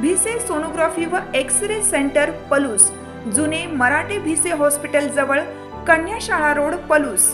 Bhise sonography व X ray centre Palus. जुने मराठे Bhise hospital जवळ कन्याशाळा रोड पलूस.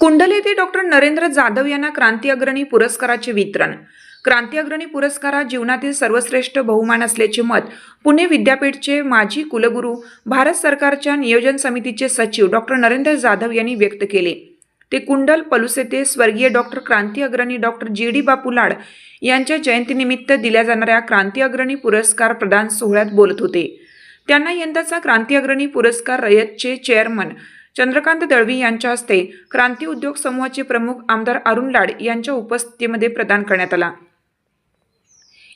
कुंडल येथे डॉक्टर नरेंद्र जाधव यांना क्रांती अग्रणी पुरस्काराचे वितरण. क्रांती अग्रणी पुरस्कार हा जीवनातील सर्वश्रेष्ठ बहुमान असल्याचे मत पुणे विद्यापीठचे माजी कुलगुरू भारत सरकारच्या नियोजन समितीचे सचिव डॉक्टर नरेंद्र जाधव यांनी व्यक्त केले. ते कुंडल पलूस येथे स्वर्गीय डॉक्टर क्रांती अग्रणी डॉक्टर जी डी बापू लाड यांच्या जयंतीनिमित्त दिल्या जाणाऱ्या क्रांती अग्रणी पुरस्कार प्रदान सोहळ्यात बोलत होते. त्यांना यंदाचा क्रांती अग्रणी पुरस्कार रयतचे चेअरमन चंद्रकांत दळवी यांच्या हस्ते क्रांती उद्योग समूहाचे प्रमुख आमदार अरुण लाड यांच्या उपस्थितीमध्ये प्रदान करण्यात आला.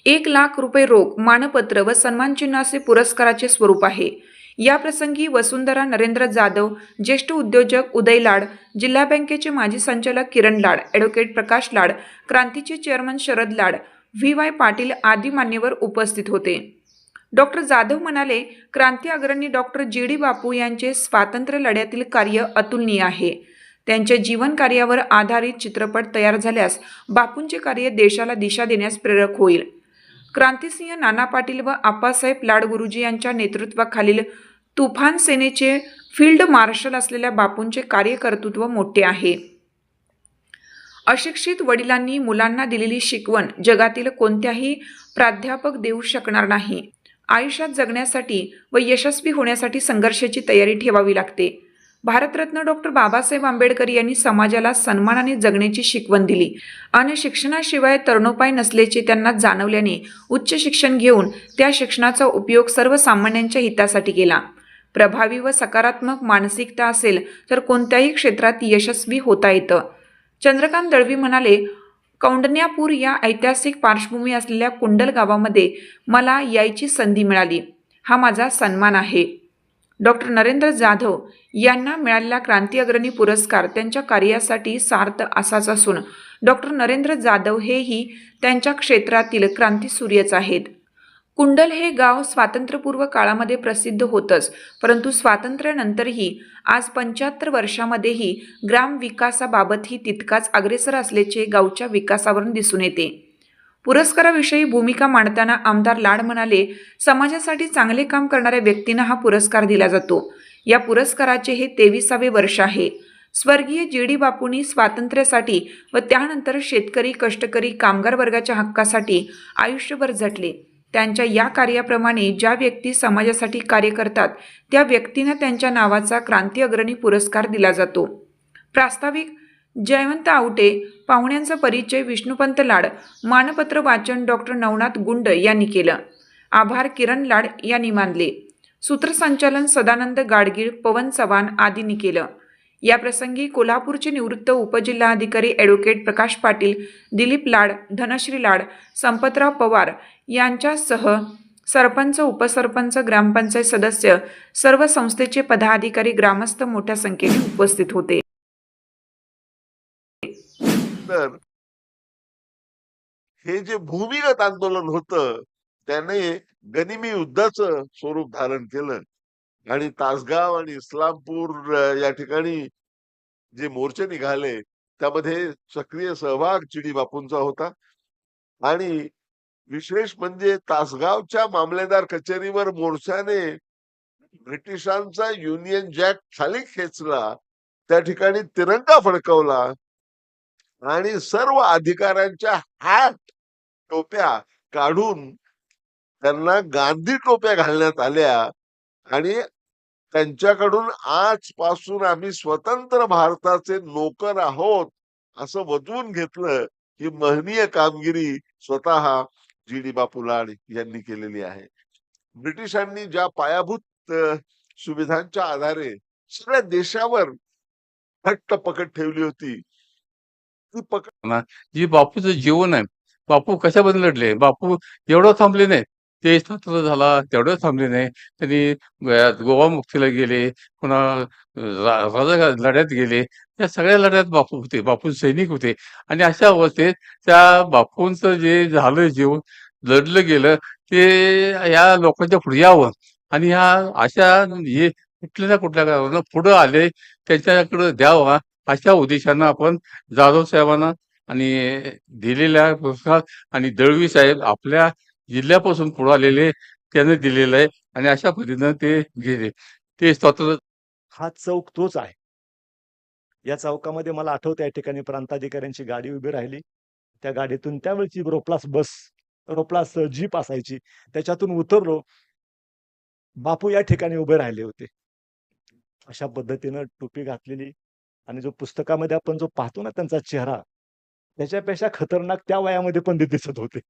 एक लाख रुपये रोख मानपत्र व सन्मानचिन्ह असे पुरस्काराचे स्वरूप आहे. या प्रसंगी वसुंधरा नरेंद्र जाधव ज्येष्ठ उद्योजक उदय लाड जिल्हा बँकेचे माजी संचालक किरण लाड ॲडव्होकेट प्रकाश लाड क्रांतीचे chairman Sharad Lad V Y Patil आदी मान्यवर उपस्थित होते. डॉक्टर जाधव म्हणाले क्रांती अग्रणी डॉक्टर जी डी बापू यांचे स्वातंत्र्य लढ्यातील कार्य अतुलनीय आहे. त्यांच्या जीवन कार्यावर आधारित चित्रपट तयार झाल्यास बापूंचे कार्य देशाला दिशा देण्यास प्रेरक होईल. क्रांतिसिंह नाना पाटील व आप्पासाहेब लाडगुरुजी यांच्या नेतृत्वाखालील तुफान सेनेचे फील्ड मार्शल असलेल्या बापूंचे कार्यकर्तृत्व मोठे आहे. अशिक्षित वडिलांनी मुलांना दिलेली शिकवण जगातील कोणत्याही प्राध्यापक देऊ शकणार नाही. आयुष्यात जगण्यासाठी व यशस्वी होण्यासाठी संघर्षाची तयारी ठेवावी लागते. भारतरत्न डॉक्टर बाबासाहेब आंबेडकर यांनी समाजाला सन्मानाने जगण्याची शिकवण दिली. आणि शिक्षणाशिवाय तरुणोपाय नसल्याचे त्यांना जाणवल्याने उच्च शिक्षण घेऊन त्या शिक्षणाचा उपयोग सर्वसामान्यांच्या हितासाठी केला. प्रभावी व सकारात्मक मानसिकता असेल तर कोणत्याही क्षेत्रात यशस्वी होता येतं. चंद्रकांत दळवी म्हणाले कौंडण्यापूर या ऐतिहासिक पार्श्वभूमी असलेल्या कुंडल गावामध्ये मला यायची संधी मिळाली. हा माझा सन्मान आहे. डॉक्टर नरेंद्र जाधव यांना मिळालेला क्रांती अग्रणी पुरस्कार त्यांच्या कार्यासाठी सार्थ असाच असून डॉक्टर नरेंद्र जाधव हेही त्यांच्या क्षेत्रातील क्रांती सूर्यच आहेत. कुंडल हे गाव स्वातंत्र्यपूर्व काळामध्ये प्रसिद्ध होतंच परंतु स्वातंत्र्यानंतरही आज पंच्याहत्तर वर्षामध्येही ग्राम विकासाबाबतही तितकाच अग्रेसर असल्याचे गावच्या विकासावरून दिसून येते. पुरस्काराविषयी भूमिका मांडताना आमदार लाड म्हणाले समाजासाठी चांगले काम करणाऱ्या व्यक्तींना हा पुरस्कार दिला जातो. या पुरस्काराचे हे तेविसावे वर्ष आहे. स्वर्गीय जी डी बापूंनी स्वातंत्र्यासाठी व त्यानंतर शेतकरी कष्टकरी कामगार वर्गाच्या हक्कासाठी आयुष्यभर झटले. त्यांच्या या कार्याप्रमाणे ज्या व्यक्ती समाजासाठी कार्य करतात त्या व्यक्तींना त्यांच्या नावाचा क्रांती अग्रणी पुरस्कार दिला जातो. प्रास्ताविक जयवंत आवटे पाहुण्यांचा परिचय विष्णुपंत लाड मानपत्र वाचन डॉक्टर नवनाथ गुंड यांनी केलं. आभार किरण लाड यांनी मानले. सूत्रसंचालन सदानंद गाडगीळ पवन चव्हाण आदींनी केलं. या प्रसंगी कोल्हापूरचे निवृत्त उपजिल्हाधिकारी ॲडव्होकेट प्रकाश पाटील दिलीप लाड धनश्री लाड संपतराव पवार यांच्यासह सरपंच उपसरपंच ग्रामपंचायत सदस्य सर्व संस्थेचे पदाधिकारी ग्रामस्थ मोठ्या संख्येने उपस्थित होते. नंतर हे जे भूमिगत आंदोलन होत त्याने गनिमी युद्धाचं स्वरूप धारण केलं. आणि तासगाव आणि इस्लामपूर या ठिकाणी जे मोर्चे निघाले त्यामध्ये सक्रिय सहभाग चिडी बापूंचा होता. आणि विशेष म्हणजे तासगावच्या मामलेदार कचेरीवर मोर्चाने ब्रिटिशांचा युनियन जॅक खाली खेचला त्या ठिकाणी तिरंगा फडकवला आणि सर्व अधिकाऱ्यांच्या हात टोप्या काढून त्यांना गांधी टोप्या घालण्यात आल्या. आणि त्यांच्याकडून आजपासून आम्ही स्वतंत्र भारताचे नोकर आहोत असं वजवून घेतलं ही महनीय कामगिरी स्वतः जी डी बापू लाड यांनी केलेली आहे. ब्रिटिशांनी ज्या पायाभूत सुविधांच्या आधारे सगळ्या देशावर घट्ट पकड ठेवली होती ती पकड जी बापूचं जीवन आहे. बापू कशाबद्दल लढले बापू एवढं थांबले नाही. ते स्वतंत्र झाला तेवढं थांबले नाही. त्यांनी गोवा मुक्तीला गेले पुन्हा राजा लढ्यात गेले. या सगळ्या लढ्यात बापू होते. बापू सैनिक होते. आणि अशा अवस्थेत त्या बापूंचं जे झालं जीवन लढलं गेलं ते या लोकांच्या पुढे यावं. आणि ह्या अशा हे कुठल्या ना कुठल्या पुढं आले त्याच्याकडं द्यावा. अशा उद्देशानं आपण जाधव साहेबांना आणि दिलेल्या पुरस्कार आणि दळवी साहेब आपल्या जिल्ह्यापासून पुढे आलेले त्याने दिलेलं आहे आणि अशा पद्धतीनं ते गेले. ते स्वतंत्र हा चौक तोच आहे. या चौकामध्ये मला आठवतं या ठिकाणी प्रांताधिकाऱ्यांची गाडी उभी राहिली. त्या गाडीतून त्यावेळची रोप्लास बस रोप्लास जीप असायची. त्याच्यातून उतरलो. बापू या ठिकाणी उभे राहिले होते. अशा पद्धतीनं टोपी घातलेली. आणि जो पुस्तकामध्ये आपण जो पाहतो ना त्यांचा चेहरा त्याच्यापेक्षा खतरनाक त्या वयामध्ये पण ते दिसत होते.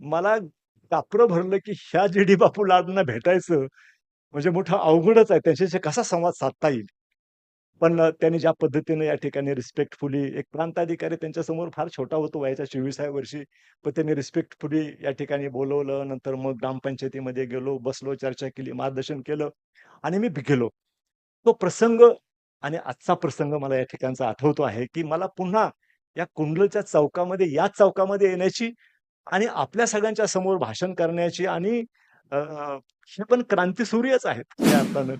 मला कापरं भरलं की ह्या जी डी बापू लाडांना भेटायचं म्हणजे मोठं अवघडच आहे. त्यांच्याशी कसा संवाद साधता येईल? पण त्यांनी ज्या पद्धतीने या ठिकाणी रिस्पेक्टफुली एक प्रांताधिकारी त्यांच्यासमोर फार छोटा होतो वयाच्या चोवीसाव्या वर्षी पण त्यांनी रिस्पेक्टफुली या ठिकाणी बोलवलं. नंतर मग ग्रामपंचायतीमध्ये गेलो बसलो चर्चा केली मार्गदर्शन केलं आणि मी गेलो. तो प्रसंग आणि आजचा प्रसंग मला या ठिकाणचा आठवतो आहे की मला पुन्हा या कुंडलच्या चौकामध्ये याच चौकामध्ये येण्याची आणि आपल्या सगळ्यांच्या समोर भाषण करण्याची आणि हे पण क्रांतीसूर्यच आहेत. त्या अर्थानं